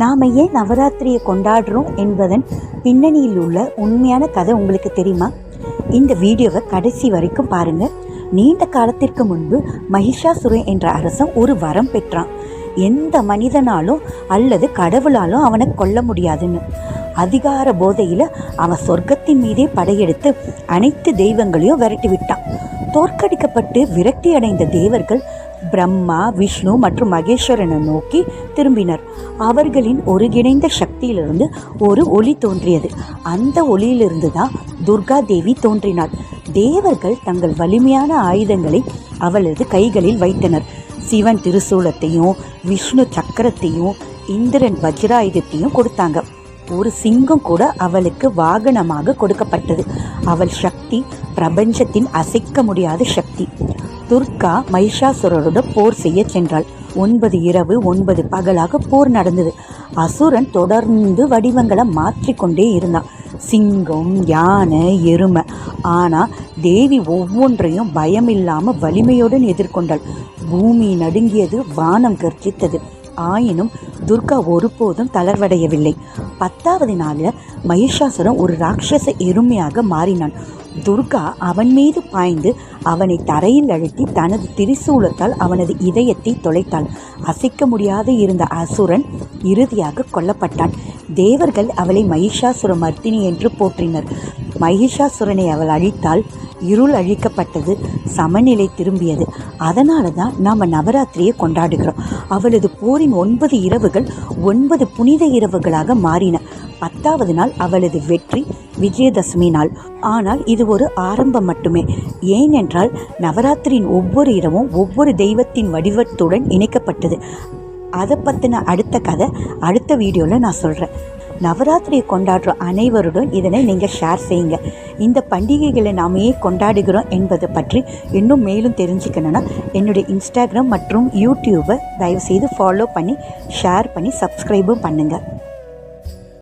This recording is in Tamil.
நாம் ஏன் நவராத்திரியை கொண்டாடுறோம் என்பதன் பின்னணியில் உள்ள உண்மையான கதை உங்களுக்கு தெரியுமா? இந்த வீடியோவை கடைசி வரைக்கும் பாருங்க. நீண்ட காலத்திற்கு முன்பு மகிஷாசுரன் என்ற அரசன் ஒரு வரம் பெற்றான். எந்த மனிதனாலும் அல்லது கடவுளாலும் அவனை கொல்ல முடியாதுன்னு. அதிகார போதையில் அவன் சொர்க்கத்தின் மீதே படையெடுத்து அனைத்து தெய்வங்களையும் விரட்டி விட்டான். தோற்கடிக்கப்பட்டு விரக்தி அடைந்த தேவர்கள் பிரம்மா விஷ்ணு மற்றும் மகேஸ்வரனை நோக்கி திரும்பினர். அவர்களின் ஒருங்கிணைந்த சக்தியிலிருந்து ஒரு ஒளி தோன்றியது. அந்த ஒளியிலிருந்து தான் துர்கா தேவி தோன்றினாள். தேவர்கள் தங்கள் வலிமையான ஆயுதங்களை அவளது கைகளில் வைத்தனர். சிவன் திருசூலத்தையும் விஷ்ணு சக்கரத்தையும் இந்திரன் வஜ்ராயுதத்தையும் கொடுத்தாங்க. ஒரு சிங்கம் கூட அவளுக்கு வாகனமாக கொடுக்கப்பட்டது. அவள் சக்தி பிரபஞ்சத்தின் அசைக்க முடியாத சக்தி. துர்கா மைஷாசுரருடன் போர் செய்ய சென்றாள். ஒன்பது இரவு ஒன்பது பகலாக போர் நடந்தது. அசுரன் தொடர்ந்து வடிவங்களை மாற்றிக்கொண்டே இருந்தான். சிங்கம் யானை எருமை. ஆனால் தேவி ஒவ்வொன்றையும் பயமில்லாமல் வலிமையுடன் எதிர்கொண்டாள். பூமி நடுங்கியது வானம் கர்ஜித்தது. ஆயினும் துர்கா ஒருபோதும் தளர்வடையவில்லை. பத்தாவது நாளில் மகிஷாசுரன் ஒரு ராட்சச எருமையாக மாறினான். துர்கா அவன் மீது பாய்ந்து அவனை தரையில் அழுத்தி தனது திரிசூலத்தால் அவனது இதயத்தை தொலைத்தாள். அசைக்க முடியாது இருந்த அசுரன் இறுதியாக கொல்லப்பட்டான். தேவர்கள் அவளை மகிஷாசுர மர்த்தினி என்று போற்றினர். மகிஷாசுரனை அவள் அழித்தால் இருள் அழிக்கப்பட்டது சமநிலை திரும்பியது. அதனால தான் நாம் நவராத்திரியை கொண்டாடுகிறோம். அவளது போரின் ஒன்பது இரவுகள் ஒன்பது புனித இரவுகளாக மாறின. பத்தாவது நாள் அவளது வெற்றி விஜயதசமி நாள். ஆனால் இது ஒரு ஆரம்பம் மட்டுமே. ஏனென்றால் நவராத்திரியின் ஒவ்வொரு இரவும் ஒவ்வொரு தெய்வத்தின் வடிவத்துடன் இணைக்கப்பட்டது. அதை பற்றின அடுத்த கதை அடுத்த வீடியோவில் நான் சொல்கிறேன் நவராத்திரியை கொண்டாடுற அனைவருடன் இதனை நீங்கள் ஷேர் செய்யுங்க. இந்த பண்டிகைகளை நாம் ஏன் கொண்டாடுகிறோம் என்பதை பற்றி இன்னும் மேலும் தெரிஞ்சுக்கணுன்னா என்னுடைய இன்ஸ்டாகிராம் மற்றும் யூடியூப்பை தயவுசெய்து ஃபாலோ பண்ணி ஷேர் பண்ணி சப்ஸ்கிரைபும் பண்ணுங்கள்